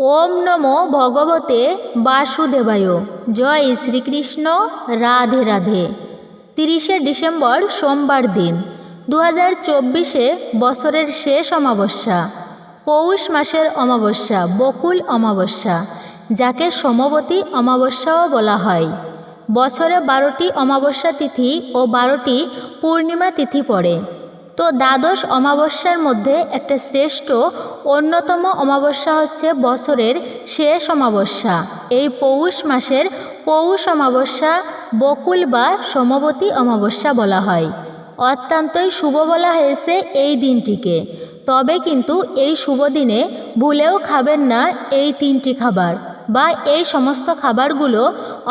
ওম নমো ভগবতে বাসুদেবায়। জয় শ্রীকৃষ্ণ, রাধে রাধে। তিরিশে ডিসেম্বর সোমবার দিন দু হাজার চব্বিশে বছরের শেষ অমাবস্যা, পৌষ মাসের অমাবস্যা, বকুল অমাবস্যা, যাকে সমবতী অমাবস্যাও বলা হয়। বছরে বারোটি অমাবস্যা তিথি ও বারোটি পূর্ণিমা তিথি পড়ে। তো দ্বাদশ অমাবস্যার মধ্যে একটা শ্রেষ্ঠ অন্যতম অমাবস্যা হচ্ছে বছরের শেষ অমাবস্যা। এই পৌষ মাসের পৌষ অমাবস্যা বকুল বা সমবতী অমাবস্যা বলা হয়। অত্যন্তই শুভ বলা হয়েছে এই দিনটিকে। তবে কিন্তু এই শুভ দিনে ভুলেও খাবেন না এই তিনটি খাবার। বা এই সমস্ত খাবারগুলো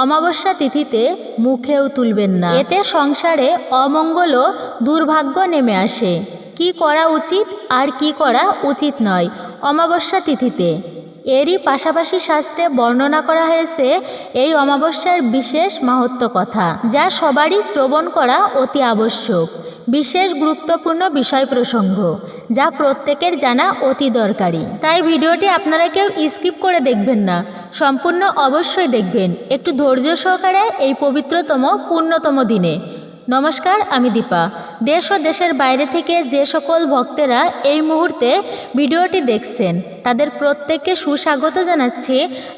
অমাবস্যা তিথিতে মুখেও তুলবেন না। এতে সংসারে অমঙ্গল ও দুর্ভাগ্য নেমে আসে। কি করা উচিত আর কি করা উচিত নয় অমাবস্যা তিথিতে। এরই পাশাপাশি শাস্ত্রে বর্ণনা করা হয়েছে এই অমাবস্যার বিশেষ মাহাত্ম কথা, যা সবারই শ্রবণ করা অতি আবশ্যক। বিশেষ গুরুত্বপূর্ণ বিষয় প্রসঙ্গ, যা প্রত্যেকের জানা অতি দরকারি। তাই ভিডিওটি আপনারা কেউ স্কিপ করে দেখবেন না, সম্পূর্ণ অবশ্যই দেখবেন। একটু ধৈর্য সহকারে এই পবিত্রতম, পূর্ণতম দিনে। নমস্কার, আমি দীপা। দেশ ও দেশের বাইরে থেকে যে সকল ভক্তেরা এই মুহূর্তে ভিডিওটি দেখছেন, তাদের প্রত্যেককে সুস্বাগত জানাচ্ছি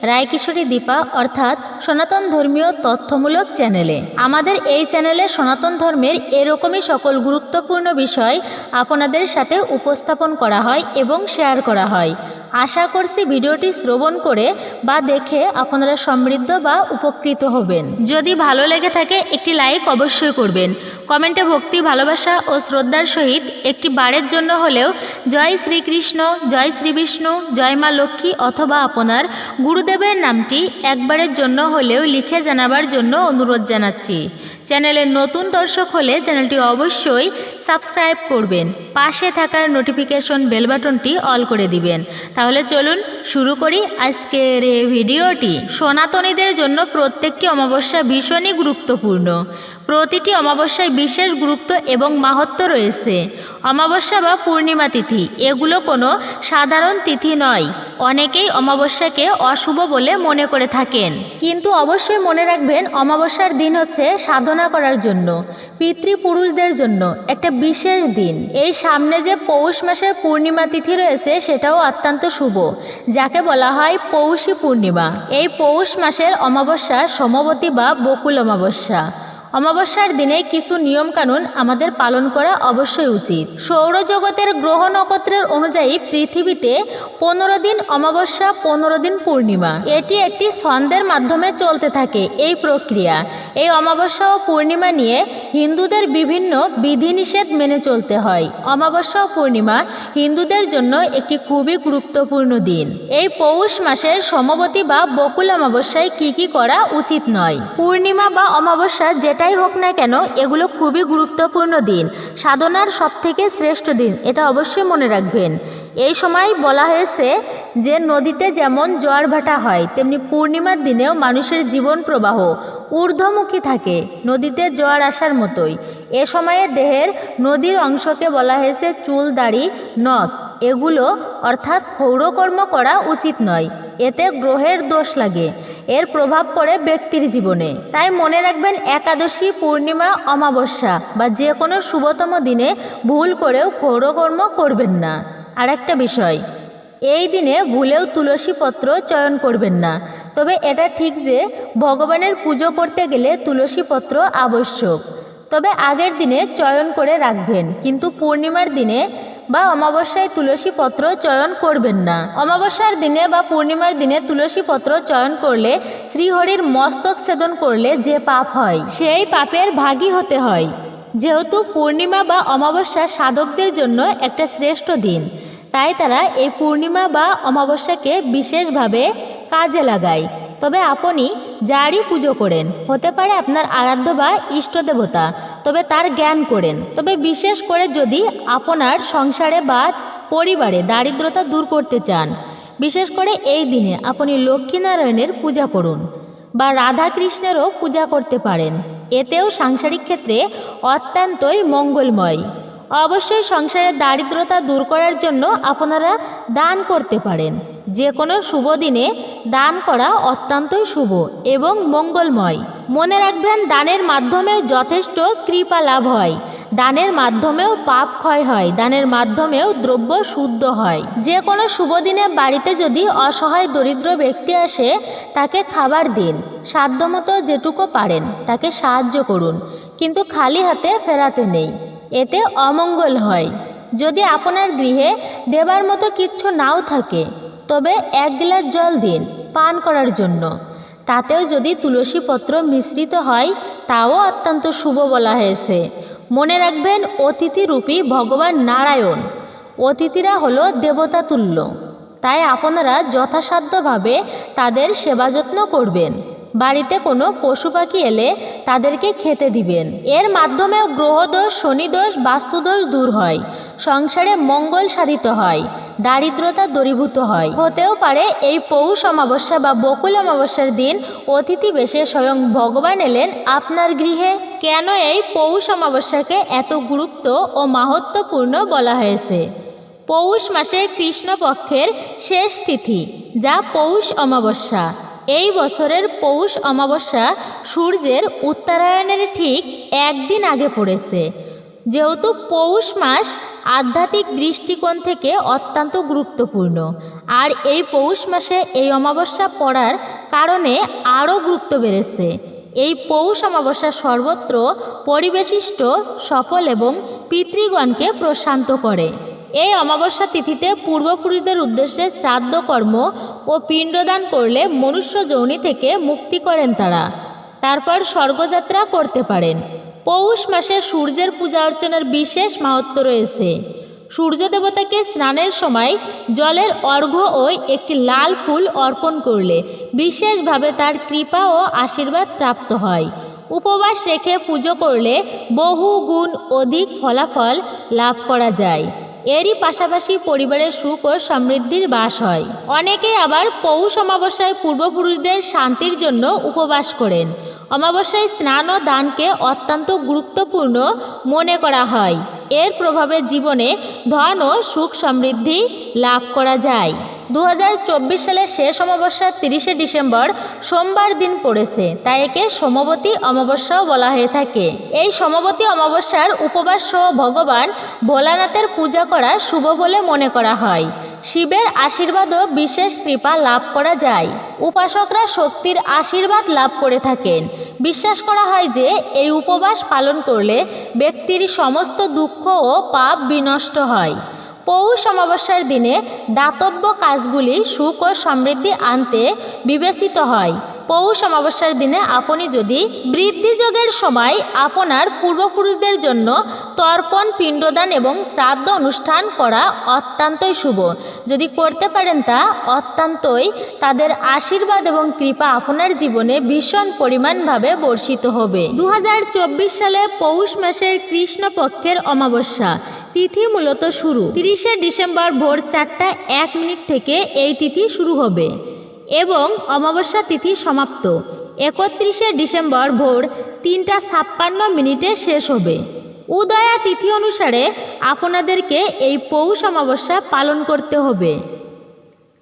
রায়কিশোরী দীপা অর্থাৎ সনাতন ধর্মীয় তথ্যমূলক চ্যানেলে। আমাদের এই চ্যানেলে সনাতন ধর্মের এরকমই সকল গুরুত্বপূর্ণ বিষয় আপনাদের সাথে উপস্থাপন করা হয় এবং শেয়ার করা হয়। আশা করছি ভিডিওটি শ্রবণ করে বা দেখে আপনারা সমৃদ্ধ বা উপকৃত হবেন। যদি ভালো লেগে থাকে, একটি লাইক অবশ্যই করবেন। কমেন্টে ভক্তি, ভালোবাসা ও শ্রদ্ধার সহিত একটি বারের জন্য হলেও জয় শ্রীকৃষ্ণ, জয় শ্রী বিষ্ণু জয় মা লক্ষ্মী অথবা আপনার গুরুদেবের নামটি একবারের জন্য হলেও লিখে জানাবার জন্য অনুরোধ জানাচ্ছি। চ্যানেলের নতুন দর্শক হলে চ্যানেলটি অবশ্যই সাবস্ক্রাইব করবেন। পাশে থাকার নোটিফিকেশন বেল বাটনটি অল করে দিবেন। তাহলে চলুন শুরু করি আজকের এই ভিডিওটি। সনাতনীদের জন্য প্রত্যেকটি অমাবস্যা ভীষণই গুরুত্বপূর্ণ। প্রতিটি অমাবস্যায় বিশেষ গুরুত্ব এবং মাহাত্ম রয়েছে। অমাবস্যা বা পূর্ণিমা তিথি, এগুলো কোনো সাধারণ তিথি নয়। অনেকেই অমাবস্যাকে অশুভ বলে মনে করে থাকেন। কিন্তু অবশ্যই মনে রাখবেন, অমাবস্যার দিন হচ্ছে সাধনা করার জন্য, পিতৃপুরুষদের জন্য একটা বিশেষ দিন। এই সামনে যে পৌষ মাসের পূর্ণিমা তিথি রয়েছে, সেটাও অত্যন্ত শুভ, যাকে বলা হয় পৌষী পূর্ণিমা। এই পৌষ মাসের অমাবস্যা সমবতী বা বকুল অমাবস্যা। অমাবস্যার দিনে কিছু নিয়মকানুন আমাদের পালন করা অবশ্যই উচিত। সৌরজগতের গ্রহ নক্ষত্রের অনুযায়ী পৃথিবীতে পনেরো দিন অমাবস্যা, পনেরো দিন পূর্ণিমা। এটি একটি ছন্দের মাধ্যমে চলতে থাকে এই প্রক্রিয়া। এই অমাবস্যা ও পূর্ণিমা নিয়ে হিন্দুদের বিভিন্ন বিধিনিষেধ মেনে চলতে হয়। অমাবস্যা ও পূর্ণিমা হিন্দুদের জন্য একটি খুবই গুরুত্বপূর্ণ দিন। এই পৌষ মাসের সমবতী বা বকুল অমাবস্যায় কি কি করা উচিত নয়? পূর্ণিমা বা অমাবস্যা যেটাই হোক না কেন, এগুলো খুবই গুরুত্বপূর্ণ দিন। সাধনার সবথেকে শ্রেষ্ঠ দিন, এটা অবশ্যই মনে রাখবেন। এই সময় বলা হয়েছে যে, নদীতে যেমন জোয়ার ভাটা হয়, তেমনি পূর্ণিমার দিনেও মানুষের জীবন প্রবাহ, ঊর্ধ্বমুখী থাকে, নদীতে জোয়ার আসার মতোই। এ সময়ে দেহের নদীর অংশকে বলা হয়েছে চুল দাড়ি, নখ। এগুলো অর্থাৎ ক্ষৌরকর্ম করা উচিত নয়। এতে গ্রহের দোষ লাগে। এর প্রভাব পড়ে ব্যক্তির জীবনে। তাই মনে রাখবেন, একাদশী, পূর্ণিমা, অমাবস্যা বা যে কোনো শুভতম দিনে ভুল করেও ক্ষৌরকর্ম করবেন না। আর একটা বিষয়, এই দিনে ভুলেও তুলসী পত্র চয়ন করবেন না। তবে এটা ঠিক যে, ভগবানের পুজো করতে গেলে তুলসী পত্র আবশ্যক। তবে আগের দিনে চয়ন করে রাখবেন। কিন্তু পূর্ণিমার দিনে বা অমাবস্যায় তুলসী পত্র চয়ন করবেন না। অমাবস্যার দিনে বা পূর্ণিমার দিনে তুলসী পত্র চয়ন করলে শ্রীহরির মস্তক ছেদন করলে যে পাপ হয়, সেই পাপের ভাগী হতে হয়। যেহেতু পূর্ণিমা বা অমাবস্যা সাধকদের জন্য একটা শ্রেষ্ঠ দিন, তাই তারা এই পূর্ণিমা বা অমাবস্যাকে বিশেষভাবে কাজে লাগায়। তবে আপনি যারই পুজো করেন, হতে পারে আপনার আরাধ্য বা ইষ্ট দেবতা, তবে তার জ্ঞান করেন। তবে বিশেষ করে যদি আপনার সংসারে বা পরিবারে দারিদ্রতা দূর করতে চান, বিশেষ করে এই দিনে আপনি লক্ষ্মীনারায়ণের পূজা করুন বা রাধা কৃষ্ণেরও পূজা করতে পারেন। এতেও সাংসারিক ক্ষেত্রে অত্যন্তই মঙ্গলময়। অবশ্যই সংসারের দারিদ্রতা দূর করার জন্য আপনারা দান করতে পারেন। যে কোনো শুভ দিনে দান করা অত্যন্তই শুভ এবং মঙ্গলময়। মনে রাখবেন, দানের মাধ্যমেও যথেষ্ট কৃপা লাভ হয়। দানের মাধ্যমেও পাপ ক্ষয় হয়। দানের মাধ্যমেও দ্রব্য শুদ্ধ হয়। যে কোনো শুভ দিনে বাড়িতে যদি অসহায় দরিদ্র ব্যক্তি আসে, তাকে খাবার দিন। সাধ্যমতো যেটুকু পারেন, তাকে সাহায্য করুন। কিন্তু খালি হাতে ফেরাতে নেই। এতে অমঙ্গল হয়। যদি আপনার গৃহে দেবার মতো কিচ্ছু নাও থাকে তবে এক গ্লাস জল দিন পান করার জন্য। তাতেও যদি তুলসী পত্র মিশ্রিত হয়, তাও অত্যন্ত শুভ বলা হয়েছে। মনে রাখবেন অতিথিরূপী ভগবান নারায়ণ। অতিথিরা হলো দেবতা তুল্য। তাই আপনারা যথাসাধ্যভাবে তাদের সেবা যত্ন করবেন। বাড়িতে কোনো পশু পাখি এলে তাদেরকে খেতে দিবেন। এর মাধ্যমেও গ্রহদোষ, শনিদোষ, বাস্তুদোষ দূর হয়। সংসারে মঙ্গল সাধিত হয়, দারিদ্রতা দূরীভূত হয়। হতেও পারে এই পৌষ অমাবস্যা বা বকুল অমাবস্যার দিন অতিথি বেশে স্বয়ং ভগবান এলেন আপনার গৃহে। কেন এই পৌষ অমাবস্যাকে এত গুরুত্ব ও মাহাত্ম্যপূর্ণ বলা হয়েছে? পৌষ মাসের কৃষ্ণপক্ষের শেষ তিথি, যা পৌষ অমাবস্যা। এই বছরের পৌষ অমাবস্যা সূর্যের উত্তরায়ণের ঠিক একদিন আগে পড়েছে। যেহেতু পৌষ মাস আধ্যাত্মিক দৃষ্টিকোণ থেকে অত্যন্ত গুরুত্বপূর্ণ। আর এই পৌষ মাসে এই অমাবস্যা পড়ার কারণে আরও গুরুত্ব বেড়েছে। এই পৌষ অমাবস্যা সর্বত্র পরিবেশিষ্ট সফল এবং পিতৃগণকে প্রশান্ত করে। এই অমাবস্যা তিথিতে পূর্বপুরুষদের উদ্দেশ্যে শ্রাদ্ধ কর্ম ও পিণ্ডদান করলে মনুষ্য যৌনি থেকে মুক্তি করেন তারা। তারপর স্বর্গযাত্রা করতে পারেন। পৌষ মাসে সূর্যের পূজা অর্চনার বিশেষ মাহাত্ম রয়েছে। সূর্য দেবতাকে স্নানের সময় জলের অর্ঘ্য ও একটি লাল ফুল অর্পণ করলে বিশেষভাবে তার কৃপা ও আশীর্বাদ প্রাপ্ত হয়। উপবাস রেখে পুজো করলে বহু গুণ অধিক ফলাফল লাভ করা যায়। এরই পাশাপাশি পরিবারের সুখ ও সমৃদ্ধির বাস হয়। অনেকেই আবার পৌষ অমাবস্যায় পূর্বপুরুষদের শান্তির জন্য উপবাস করেন। অমাবস্যায় স্নান ও দানকে অত্যন্ত গুরুত্বপূর্ণ মনে করা হয়। এর প্রভাবে জীবনে ধন ও সুখ সমৃদ্ধি লাভ করা যায়। দু হাজার চব্বিশ সালের শেষ অমাবস্যার তিরিশে ডিসেম্বর সোমবার দিন পড়েছে, তাই একে সমবতী অমাবস্যাও বলা হয়ে থাকে। এই সমবতী অমাবস্যার উপবাস সহ ভগবান ভোলানাথের পূজা করা শুভ বলে মনে করা হয়। শিবের আশীর্বাদও বিশেষ কৃপা লাভ করা যায়। উপাসকরা শক্তির আশীর্বাদ লাভ করে থাকেন। বিশ্বাস করা হয় যে, এই উপবাস পালন করলে ব্যক্তির সমস্ত দুঃখ ও পাপ বিনষ্ট হয়। পৌষ অমাবস্যার দিনে দাতব্য কাজগুলি সুখ ও সমৃদ্ধি আনতে বিবেচিত হয়। পৌষ অমাবস্যার দিনে আপনি যদি বৃদ্ধিযোগের সময় আপনার পূর্বপুরুষদের জন্য তর্পণ, পিণ্ডদান এবং শ্রাদ্ধ অনুষ্ঠান করা অত্যন্তই শুভ। যদি করতে পারেন তা অত্যন্তই তাদের আশীর্বাদ এবং কৃপা আপনার জীবনে ভীষণ পরিমাণভাবে বর্ষিত হবে। দু হাজার চব্বিশ সালে পৌষ মাসের কৃষ্ণপক্ষের অমাবস্যা, তিথি মূলত শুরু। তিরিশে ডিসেম্বর ভোর চারটা এক মিনিট থেকে এই তিথি শুরু হবে। এবং অমাবস্যা তিথি সমাপ্ত। একত্রিশে ডিসেম্বর ভোর তিনটা ছাপ্পান্ন মিনিটে শেষ হবে। উদয়া তিথি অনুসারে আপনাদেরকে এই পৌষ অমাবস্যা পালন করতে হবে।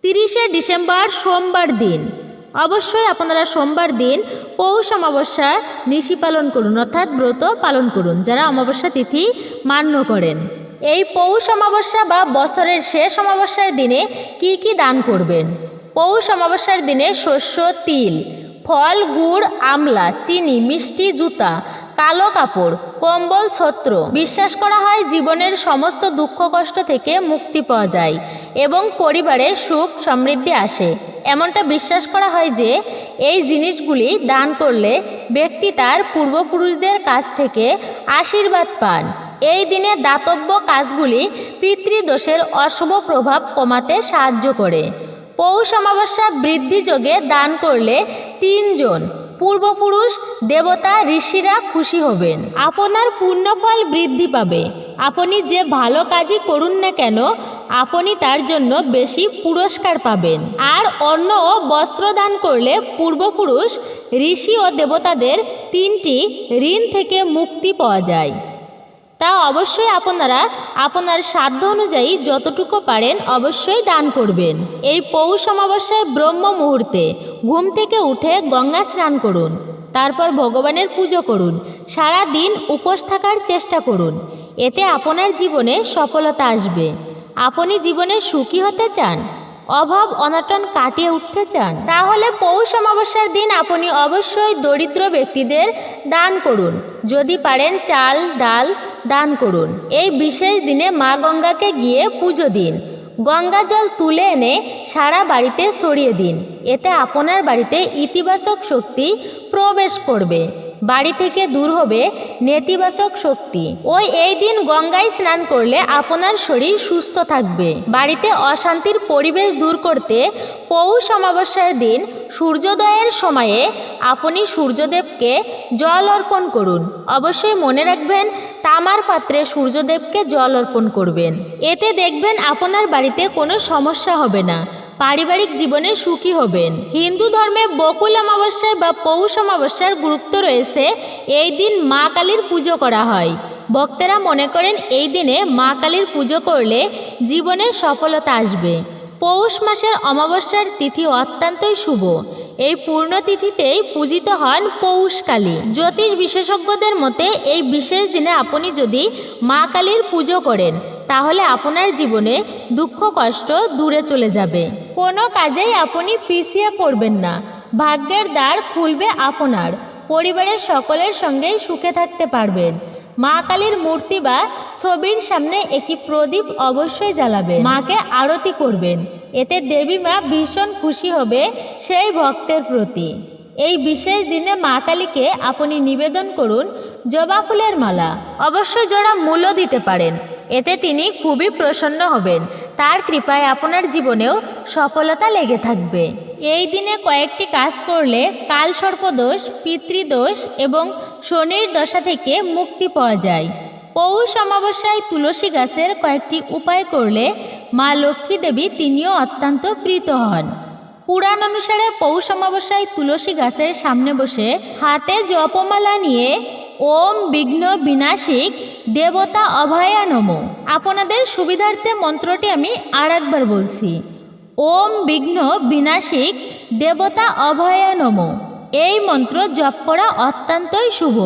তিরিশে ডিসেম্বর সোমবার দিন। অবশ্যই আপনারা সোমবার দিন পৌষ অমাবস্যা নিশি পালন করুন, অর্থাৎ ব্রত পালন করুন, যারা অমাবস্যা তিথি মান্য করেন। এই পৌষ অমাবস্যা বা বছরের শেষ অমাবস্যার দিনে কি কি দান করবেন? পৌষ অমাবস্যার দিনে শস্য, তিল, ফল, গুড়, আমলা, চিনি, মিষ্টি, জুতা, কালো কাপড়, কম্বল, ছত্র বিশ্বাস করা হয় জীবনের সমস্ত দুঃখ, কষ্ট থেকে মুক্তি পাওয়া যায় এবং পরিবারে সুখ, সমৃদ্ধি আসে। এমনটা বিশ্বাস করা হয় যে এই জিনিসগুলি দান করলে ব্যক্তি তার পূর্বপুরুষদের কাছ থেকে আশীর্বাদ পান। এই দিনে দাতব্য কাজগুলি পিতৃদোষের অশুভ প্রভাব কমাতে সাহায্য করে। পৌষ অমাবস্যা বৃদ্ধিযোগে দান করলে তিনজন, পূর্বপুরুষ, দেবতা, ঋষিরা খুশি হবেন। আপনার পুণ্যফল বৃদ্ধি পাবে। আপনি যে ভালো কাজই করুন না কেন, আপনি তার জন্য বেশি পুরস্কার পাবেন। আর অন্য বস্ত্র দান করলে পূর্বপুরুষ, ঋষি ও দেবতাদের তিনটি ঋণ থেকে মুক্তি পাওয়া যায়। তা অবশ্যই আপনারা আপনার সাধ্য অনুযায়ী যতটুকু পারেন অবশ্যই দান করবেন। এই পৌষ অমাবস্যায় ব্রহ্ম মুহূর্তে ঘুম থেকে উঠে গঙ্গা স্নান করুন, তারপর ভগবানের পুজো করুন সারা দিন উপোস থাকার চেষ্টা করুন, এতে আপনার জীবনে সফলতা আসবে। আপনি জীবনে সুখী হতে চান? অভাব অনটন কাটিয়ে উঠতে চান। তাহলে পৌষ অমাবস্যার দিন আপনি অবশ্যই দরিদ্র ব্যক্তিদের দান করুন। যদি পারেন চাল, ডাল দান করুন। এই বিশেষ দিনে মা গঙ্গাকে গিয়ে পুজো দিন। গঙ্গা জল তুলে এনে সারা বাড়িতে ছড়িয়ে দিন। এতে আপনার বাড়িতে ইতিবাচক শক্তি প্রবেশ করবে। বাড়ি থেকে দূর হবে নেতিবাচক শক্তি। ওই এই দিন গঙ্গায় স্নান করলে আপনার শরীর সুস্থ থাকবে। বাড়িতে অশান্তির পরিবেশ দূর করতে পৌষ অমাবস্যার দিন সূর্যোদয়ের সময়ে আপনি সূর্যদেবকে জল অর্পণ করুন। অবশ্যই মনে রাখবেন, তামার পাত্রে সূর্যদেবকে জল অর্পণ করবেন। এতে দেখবেন আপনার বাড়িতে কোনো সমস্যা হবে না। পারিবারিক জীবনে সুখী হবেন। হিন্দু ধর্মে বকুল অমাবস্যায় বা পৌষ অমাবস্যার গুরুত্ব রয়েছে। এই দিন মা কালীর পুজো করা হয়। বক্তারা মনে করেন এই দিনে মা কালীর পুজো করলে জীবনে সফলতা আসবে। পৌষ মাসের অমাবস্যার তিথি অত্যন্তই শুভ। এই পূর্ণতিথিতেই পূজিত হন পৌষকালী জ্যোতিষ বিশেষজ্ঞদের মতে এই বিশেষ দিনে আপনি যদি মা কালীর পুজো করেন তাহলে আপনার জীবনে দুঃখ, কষ্ট দূরে চলে যাবে। কোনো কাজেই আপনি পিছিয়ে পড়বেন না। ভাগ্যের দ্বার খুলবে আপনার। পরিবারের সকলের সঙ্গেই সুখে থাকতে পারবেন। মা কালীর মূর্তি বা ছবির সামনে একটি প্রদীপ অবশ্যই জ্বালাবেন। মাকে আরতি করবেন। এতে দেবী মা ভীষণ খুশি হবে সেই ভক্তের প্রতি। এই বিশেষ দিনে মা কালীকে আপনি নিবেদন করুন জবা ফুলের মালা। অবশ্যই জোড়া মূল্য দিতে পারেন এতে তিনি খুবই প্রসন্ন হবেন। তার কৃপায় আপনার জীবনেও সফলতা লেগে থাকবে। এই দিনে কয়েকটি কাজ করলে কাল সর্পদোষ, পিতৃদোষ এবং শনির দশা থেকে মুক্তি পাওয়া যায়। পৌষ অমাবস্যায় তুলসী গাছের কয়েকটি উপায় করলে মা লক্ষ্মী দেবী তিনিও অত্যন্ত প্রীত হন। পুরাণ অনুসারে পৌষ অমাবস্যায় তুলসী গাছের সামনে বসে হাতে জপমালা নিয়ে ওম বিঘ্ন বিনাশিক দেবতা অভয়া নম আপনাদের সুবিধার্থে মন্ত্রটি আমি আর একবার বলছি। ওম বিঘ্ন বিনাশিক দেবতা অভয়া নম এই মন্ত্র জপ করা অত্যন্তই শুভ।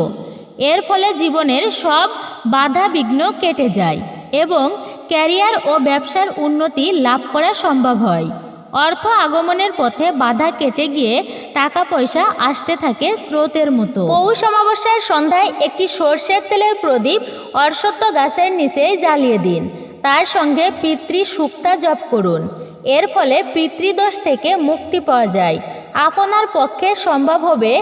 এর ফলে জীবনের সব বাধা বিঘ্ন কেটে যায় এবং ক্যারিয়ার ও ব্যবসার উন্নতি লাভ করা সম্ভব হয়। অর্থ আগমনের পথে বাধা কেটে গিয়ে টাকা পয়সা আসতে থাকে স্রোতের মতো। পৌষ অমাবস্যার সন্ধ্যায় একটি সর্ষের তেলের প্রদীপ অর্শত্ব গাছের নিচে জ্বালিয়ে দিন। তার সঙ্গে পিতৃ সুক্তা জপ করুন। এর ফলে পিতৃদোষ থেকে মুক্তি পাওয়া যায়। আপনার পক্ষে সম্ভব হবে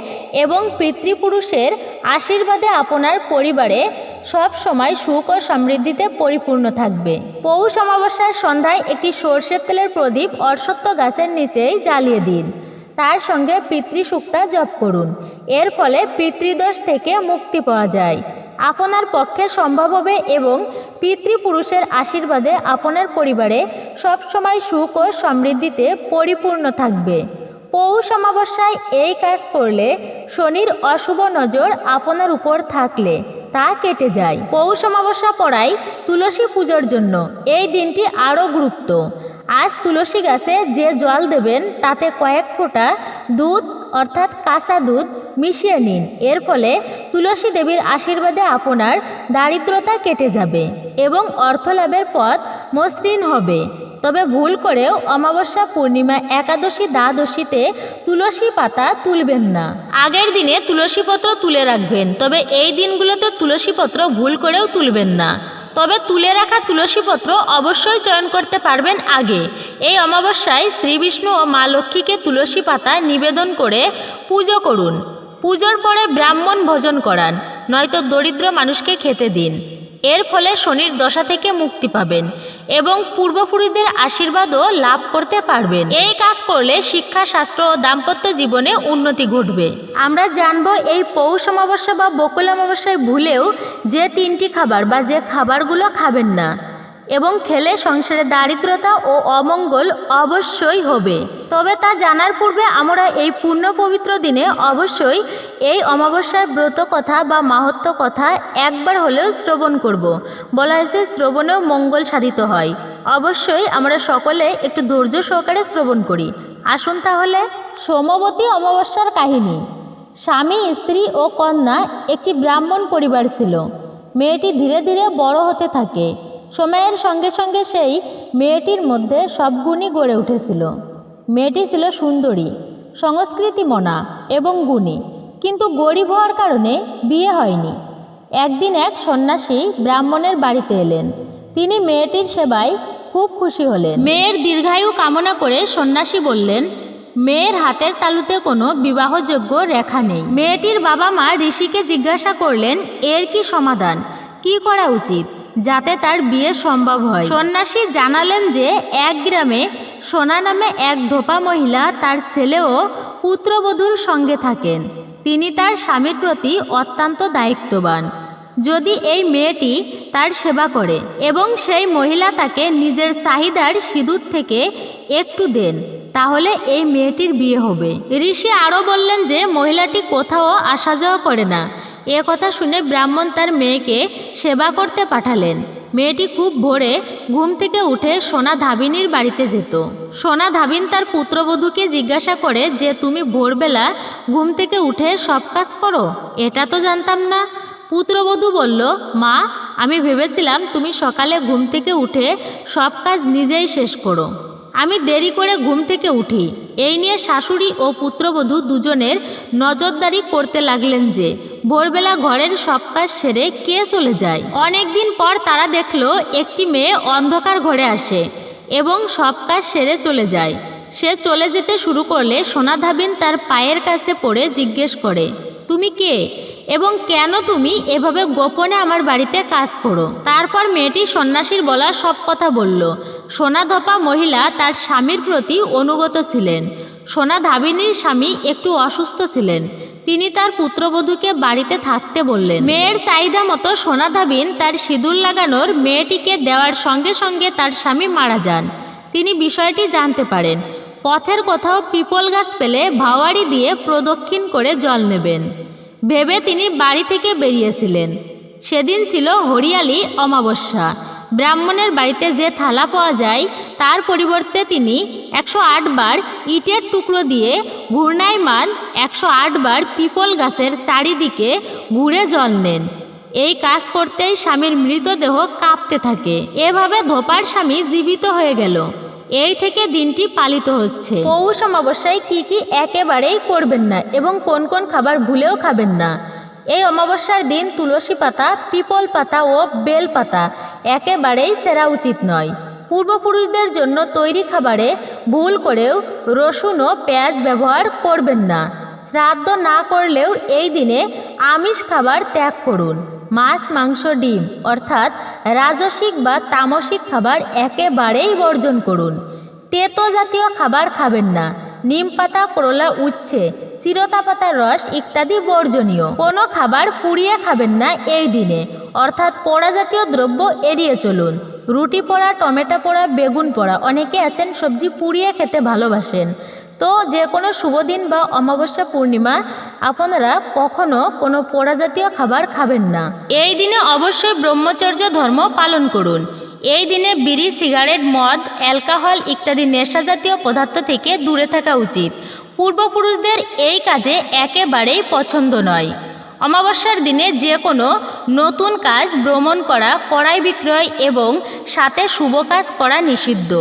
এবং পিতৃপুরুষের আশীর্বাদে আপনার পরিবারে সব সময় সুখ ও সমৃদ্ধিতে পরিপূর্ণ থাকবে। পৌষ অমাবস্যার সন্ধ্যায় একটি সর্ষের তেলের প্রদীপ অশ্বত্থ গাছের নিচেই জ্বালিয়ে দিন। তার সঙ্গে পিতৃসুক্তা জপ করুন। এর ফলে পিতৃদোষ থেকে মুক্তি পাওয়া যায়। আপনার পক্ষে সম্ভব হবে এবং পিতৃপুরুষের আশীর্বাদে আপনার পরিবারে সবসময় সুখ ও সমৃদ্ধিতে পরিপূর্ণ থাকবে। পৌষ অমাবস্যায় এই কাজ করলে শনির অশুভ নজর আপনার উপর থাকলে। তা কেটে যায়। পৌষ অমাবস্যা পড়ায় তুলসী পুজোর জন্য এই দিনটি আরও গুরুত্ব। আজ তুলসী গাছে যে জল দেবেন, তাতে কয়েক ফোঁটা দুধ, অর্থাৎ কাঁচা দুধ মিশিয়ে নিন। এর ফলে তুলসী দেবীর আশীর্বাদে আপনার দারিদ্রতা কেটে যাবে এবং অর্থলাভের পথ মসৃণ হবে। তবে ভুল করেও অমাবস্যা পূর্ণিমা একাদশী দ্বাদশীতে তুলসী পাতা তুলবেন না। আগের দিনে তুলসী পত্র তুলে রাখবেন, তবে এই দিনগুলোতে তুলসী পত্র ভুল করেও তুলবেন না। তবে তুলে রাখা তুলসী পত্র অবশ্যই চয়ন করতে পারবেন আগে। এই অমাবস্যায় শ্রী বিষ্ণু ও মা লক্ষ্মীকে তুলসী পাতা নিবেদন করে পুজো করুন। পুজোর পরে ব্রাহ্মণ ভোজন করান, নয়তো দরিদ্র মানুষকে খেতে দিন। এর ফলে শনির দশা থেকে মুক্তি পাবেন এবং পূর্বপুরুষদের আশীর্বাদও লাভ করতে পারবেন। এই কাজ করলে শিক্ষা, শাস্ত্র ও দাম্পত্য জীবনে উন্নতি ঘটবে। আমরা জানব এই পৌষ অমাবস্যা বা বকুল অমাবস্যায় ভুলেও যে তিনটি খাবার বা যে খাবারগুলো খাবেন না। এবং খেলে সংসারে দারিদ্রতা ও অমঙ্গল অবশ্যই হবে। তবে তা জানার পূর্বে আমরা এই পূর্ণ পবিত্র দিনে অবশ্যই এই অমাবস্যার ব্রত কথা বা মাহাত্ম কথা একবার হলেও শ্রবণ করব। বলা হয়েছে, শ্রবণেও মঙ্গল সাধিত হয়। অবশ্যই আমরা সকলে একটু ধৈর্য সহকারে শ্রবণ করি। আসুন তাহলে, সোমবতী অমাবস্যার কাহিনী। স্বামী, স্ত্রী ও কন্যা একটি ব্রাহ্মণ পরিবার ছিল। মেয়েটি ধীরে ধীরে বড় হতে থাকে। সময়ের সঙ্গে সঙ্গে সেই মেয়েটির মধ্যে সব গুণই গড়ে উঠেছিল। মেয়েটি ছিল সুন্দরী, সংস্কৃতিমনা এবং গুণী। কিন্তু গরিব হওয়ার কারণে বিয়ে হয়নি। একদিন এক সন্ন্যাসী ব্রাহ্মণের বাড়িতে এলেন। তিনি মেয়েটির সেবায় খুব খুশি হলেন। মেয়ের দীর্ঘায়ু কামনা করে সন্ন্যাসী বললেন, মেয়ের হাতের তালুতে কোনো বিবাহযোগ্য রেখা নেই। মেয়েটির বাবা মা ঋষিকে জিজ্ঞাসা করলেন, এর কি সমাধান? কি করা উচিত? যাতে তার বিয়ে সম্ভব হয়। সন্ন্যাসী জানালেন যে, এক গ্রামে সোনা নামে এক ধোপা মহিলা তার ছেলে ও পুত্রবধূর সঙ্গে থাকেন। তিনি তার স্বামীর প্রতি অত্যন্ত দায়িত্ববান। যদি এই মেয়েটি তার সেবা করে এবং সেই মহিলা তাকে নিজের চাহিদার সিঁদুর থেকে একটু দেন, তাহলে এই মেয়েটির বিয়ে হবে। ঋষি আরও বললেন যে, মহিলাটি কোথাও আসা যাওয়া করে না। এ কথা শুনে ব্রাহ্মণ তার মেয়েকে সেবা করতে পাঠালেন। মেয়েটি খুব ভোরে ঘুম থেকে উঠে সোনা ধাবিনীর বাড়িতে যেত। সোনা ধাবিন তার পুত্রবধূকে জিজ্ঞাসা করে, যে তুমি ভোরবেলা ঘুম থেকে উঠে সব কাজ করো? এটা তো জানতাম না। পুত্রবধূ বলল, মা, আমি ভেবেছিলাম তুমি সকালে ঘুম থেকে উঠে সব কাজ নিজেই শেষ করো। আমি দেরি করে ঘুম থেকে উঠি। এই নিয়ে শাশুড়ি ও পুত্রবধূ দুজনের নজরদারি করতে লাগলেন যে, ভোরবেলা ঘরের সব কাজ সেরে কে চলে যায়? অনেক দিন পর তারা দেখল একটি মেয়ে অন্ধকার ঘরে আসে এবং সব কাজ সেরে চলে যায়। সে চলে যেতে শুরু করলে সোনাধাবিন তার পায়ের কাছে পড়ে জিজ্ঞেস করে, তুমি কে? এবং কেন তুমি এভাবে গোপনে আমার বাড়িতে কাজ করো? তারপর মেয়েটি সন্ন্যাসীর বলা সব কথা বলল। সোনাধপা মহিলা তার স্বামীর প্রতি অনুগত ছিলেন। সোনা ধাবিনীর স্বামী একটু অসুস্থ ছিলেন। তিনি তার পুত্রবধূকে বাড়িতে থাকতে বললেন, মেয়ের চাহিদা মতো সোনা ধাবিন তার সিঁদুর লাগানোর মেয়েটিকে দেওয়ার সঙ্গে সঙ্গে তার স্বামী মারা যান। তিনি বিষয়টি জানতে পারেন। পথের কোথাও পিপল গাছ পেলে ভাওয়ারি দিয়ে প্রদক্ষিণ করে জল নেবেন। ভেবে তিনি বাড়ি থেকে বেরিয়েছিলেন। সেদিন ছিল হরিয়ালি অমাবস্যা। ব্রাহ্মণের বাড়িতে যে থালা পাওয়া যায়, তার পরিবর্তে তিনি একশো বার ইটের টুকরো দিয়ে ঘূর্ণায়মান একশো বার পিপল গাছের চারিদিকে ঘুরে জল নেন এই কাজ করতেই স্বামীর মৃতদেহ কাঁপতে থাকে। এভাবে ধোপার স্বামী জীবিত হয়ে গেল। এই থেকে দিনটি পালিত হচ্ছে। পৌষ অমাবস্যায় কি কি একেবারেই করবেন না এবং কোন কোন খাবার ভুলেও খাবেন না। এই অমাবস্যার দিন তুলসী পাতা, পিপল পাতা ও বেল পাতা একেবারেই সেরা উচিত নয়। পূর্বপুরুষদের জন্য তৈরি খাবারে ভুল করেও রসুন ও পেঁয়াজ ব্যবহার করবেন না। শ্রাদ্ধ না করলেও এই দিনে আমিষ খাবার ত্যাগ করুন। মাছ, মাংস, ডিম, অর্থাৎ রাজসিক বা তামসিক খাবার একেবারেই বর্জন করুন। তেতো জাতীয় খাবার খাবেন না। নিম পাতা করলা, উচ্ছে চিরতা পাতার রস ইত্যাদি বর্জনীয়। কোনো খাবার পুড়িয়ে খাবেন না এই দিনে। অর্থাৎ পোড়া জাতীয় দ্রব্য এড়িয়ে চলুন। রুটি পোড়া, টমেটো পোড়া, বেগুন পোড়া, অনেকে আছেন সবজি পুড়িয়ে খেতে ভালোবাসেন। তো যে কোনো শুভ দিন বা অমাবস্যা পূর্ণিমা আপনারা কখনো কোনো পোড়া জাতীয় খাবার খাবেন না। এই দিনে অবশ্যই ব্রহ্মচর্য ধর্ম পালন করুন। এই দিনে বিড়ি, সিগারেট, মদ, অ্যালকোহল ইত্যাদি নেশা জাতীয় পদার্থ থেকে দূরে থাকা উচিত। পূর্বপুরুষদের এই কাজে একেবারেই পছন্দ নয়। অমাবস্যার দিনে যে কোনো নতুন কাজ ভ্রমণ করা, কড়াই বিক্রয় এবং সাথে শুভ কাজ করা নিষিদ্ধ।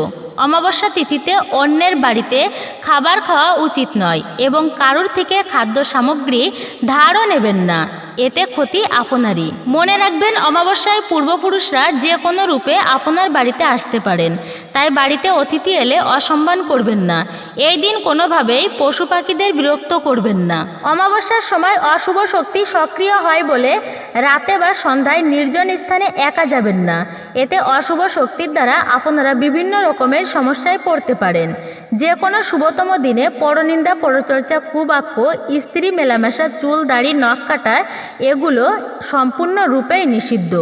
অমাবস্যা তিথিতে অন্যের বাড়িতে খাবার খাওয়া উচিত নয় এবং কারোর থেকে খাদ্য সামগ্রী ধারও নেবেন না। এতে ক্ষতি আপনারই। মনে রাখবেন, অমাবস্যায় পূর্বপুরুষরা যে কোনো রূপে আপনার বাড়িতে আসতে পারেন। তাই বাড়িতে অতিথি এলে অসম্মান করবেন না। এই দিন কোনোভাবেই পশু পাখিদের বিরক্ত করবেন না। অমাবস্যার সময় অশুভ শক্তি সক্রিয় হয় বলে রাতে বা সন্ধ্যায় নির্জন স্থানে একা যাবেন না। এতে অশুভ শক্তির দ্বারা আপনারা বিভিন্ন রকমের সমস্যায় পড়তে পারেন। যে কোনো শুভতম দিনে পরনিন্দা পরচর্চা, কুবাক্য স্ত্রী মেলামেশা, চুল, দাড়ি, নখ কাটা এগুলো সম্পূর্ণরূপেই নিষিদ্ধ।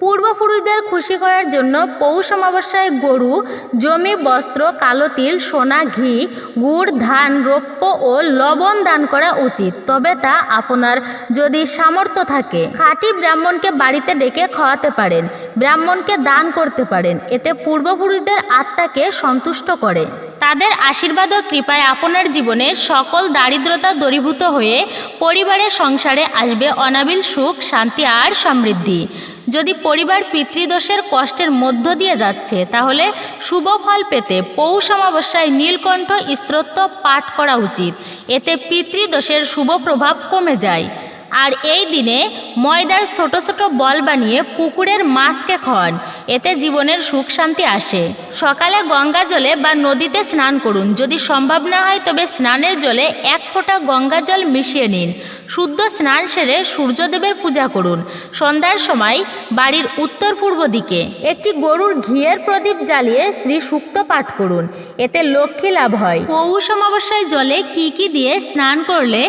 পূর্বপুরুষদের খুশি করার জন্য পৌষ অমাবস্যায় গরু, জমি, বস্ত্র, কালো তিল, সোনা, ঘি, গুড়, ধান, রৌপ্য ও লবণ দান করা উচিত। তবে তা আপনার যদি সামর্থ্য থাকে, খাঁটি ব্রাহ্মণকে বাড়িতে ডেকে খাওয়াতে পারেন, ব্রাহ্মণকে দান করতে পারেন। এতে পূর্বপুরুষদের আত্মাকে সন্তুষ্ট করে। তাদের আশীর্বাদ ও কৃপায় আপনার জীবনে সকল দারিদ্রতা দূরীভূত হয়ে পরিবারের সংসারে আসবে অনাবিল সুখ, শান্তি আর সমৃদ্ধি। যদি পরিবার পিতৃদোষের কষ্টের মধ্য দিয়ে যাচ্ছে, তাহলে শুভ ফল পেতে পৌষ অমাবস্যায় নীলকণ্ঠ স্তোত্র পাঠ করা উচিত। এতে পিতৃদোষের শুভ প্রভাব কমে যায়। আর এই দিনে ময়দার ছোট ছোট বল বানিয়ে পুকুরের মাছকে খাওয়ান। এতে জীবনের সুখ শান্তি আসে। সকালে গঙ্গা জলে বা নদীতে স্নান করুন। যদি সম্ভব না হয় তবে স্নানের জলে এক ফোঁটা গঙ্গা জল মিশিয়ে নিন। শুদ্ধ স্নান সেরে সূর্যদেবের পূজা করুন। সন্ধ্যার সময় বাড়ির উত্তর পূর্ব দিকে একটি গরুর ঘিয়ের প্রদীপ জ্বালিয়ে শ্রী সুক্ত পাঠ করুন। এতে লক্ষ্মী লাভ হয়। পৌষ অমাবস্যায় জলে কি কি দিয়ে স্নান করলে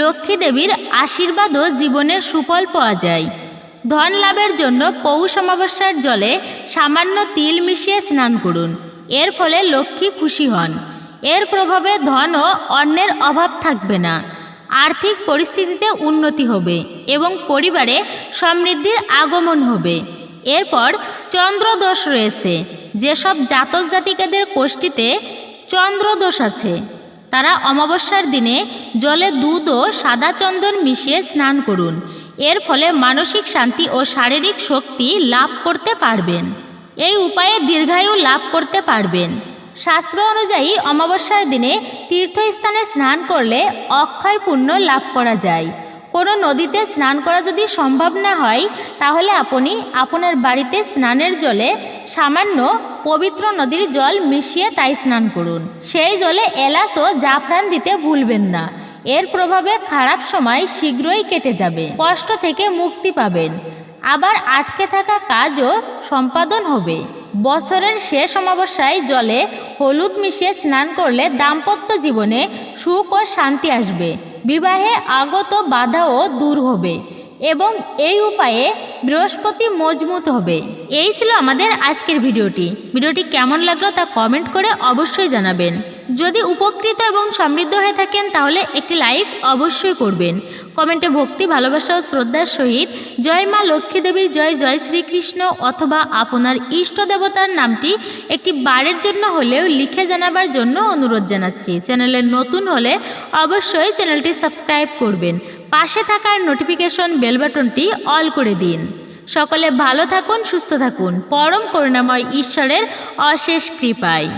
লক্ষ্মী দেবীর আশীর্বাদ ও জীবনের সুফল পাওয়া যায়। ধন লাভের জন্য পৌষ অমাবস্যার জলে সামান্য তিল মিশিয়ে স্নান করুন। এর ফলে লক্ষ্মী খুশি হন। এর প্রভাবে ধন ও অন্যের অভাব থাকবে না। আর্থিক পরিস্থিতিতে উন্নতি হবে এবং পরিবারে সমৃদ্ধির আগমন হবে। এরপর চন্দ্রদোষ রয়েছে। যেসব জাতক জাতিকাদের কোষ্ঠীতে চন্দ্রদোষ আছে। তারা অমাবস্যার দিনে জলে দুধ ও সাদা চন্দন মিশিয়ে স্নান করুন। এর ফলে মানসিক শান্তি ও শারীরিক শক্তি লাভ করতে পারবেন। এই উপায়ে দীর্ঘায়ু লাভ করতে পারবেন। শাস্ত্র অনুযায়ী অমাবস্যার দিনে তীর্থস্থানে স্নান করলে অক্ষয় পুণ্য লাভ করা যায়। কোনো নদীতে স্নান করা যদি সম্ভব না হয়, তাহলে আপনি আপনার বাড়িতে স্নানের জলে সামান্য পবিত্র নদীর জল মিশিয়ে তাই স্নান করুন। সেই জলে এলাচ ও জাফরান দিতে ভুলবেন না। এর প্রভাবে খারাপ সময় শীঘ্রই কেটে যাবে, কষ্ট থেকে মুক্তি পাবেন। আবার আটকে থাকা কাজও সম্পাদন হবে। বছরের শেষ অমাবস্যায় জলে হলুদ মিশিয়ে স্নান করলে দাম্পত্য জীবনে সুখ ও শান্তি আসবে। বিবাহে আগত বাধাও দূর হবে এবং এই উপায়ে বৃহস্পতি মজবুত হবে। এই ছিল আমাদের আজকের ভিডিওটি। ভিডিওটি কেমন লাগল তা কমেন্ট করে অবশ্যই জানাবেন। যদি উপকৃত এবং সমৃদ্ধ হয়ে থাকেন, তাহলে একটি লাইক অবশ্যই করবেন। কমেন্টে ভক্তি, ভালোবাসা ও শ্রদ্ধার সহিত জয় মা লক্ষ্মী দেবীর জয় জয় শ্রীকৃষ্ণ অথবা আপনার ইষ্ট দেবতার নামটি একটি বারের জন্য হলেও লিখে জানাবার জন্য অনুরোধ জানাচ্ছি। চ্যানেলে নতুন হলে অবশ্যই চ্যানেলটি সাবস্ক্রাইব করবেন। পাশে থাকার নোটিফিকেশন বেল বাটনটি অল করে দিন। সকলে ভালো থাকুন সুস্থ থাকুন। পরম করুণাময় ঈশ্বরের অশেষ কৃপায়।